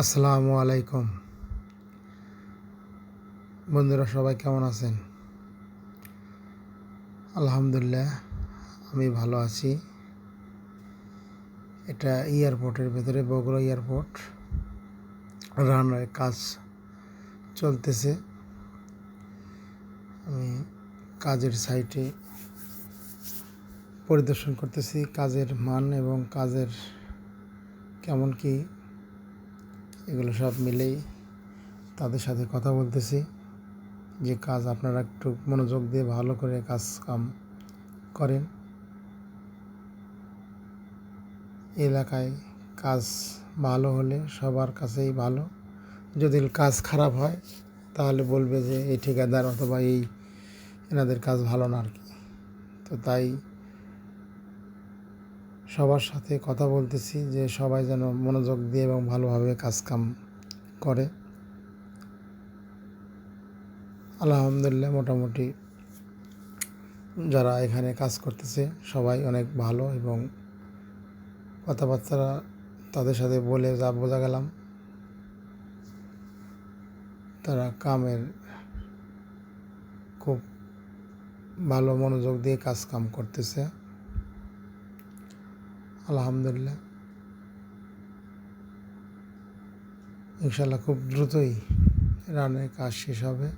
আসসালামু আলাইকুম। বন্ধুরা, সবাই কেমন আছেন? আলহামদুলিল্লাহ, আমি ভালো আছি। এটা এয়ারপোর্টের ভেতরে, বগুড়া এয়ারপোর্ট। রানার কাজ চলতেছে। আমি কাজের সাইটে পরিদর্শন করতেছি, কাজের মান এবং কাজের কেমন কি এগুলো সব মিলেই তাদের সাথে কথা বলতেছি যে কাজ আপনারা একটু মনোযোগ দিয়ে ভালো করে কাজ কাম করেন। এলাকায় কাজ ভালো হলে সবার কাছেই ভালো। যদি কাজ খারাপ হয়, তাহলে বলবে যে এই ঠিকাদার অথবা এই, এনাদের কাজ ভালো না আর কি। তো তাই সবার সাথে কথা বলতেছি যে সবাই যেন মনোযোগ দিয়ে এবং ভালোভাবে কাজ কাম করে। আলহামদুলিল্লাহ, মোটামুটি যারা এখানে কাজ করতেছে সবাই অনেক ভালো এবং কথাবার্তা তাদের সাথে বলে যা বোঝা গেলাম। তারা কামের খুব ভালো মনোযোগ দিয়ে কাজ কাম করতেছে। আলহামদুলিল্লাহ। ইনশাল্লাহ খুব দ্রুতই রানের কাজ শেষ হবে।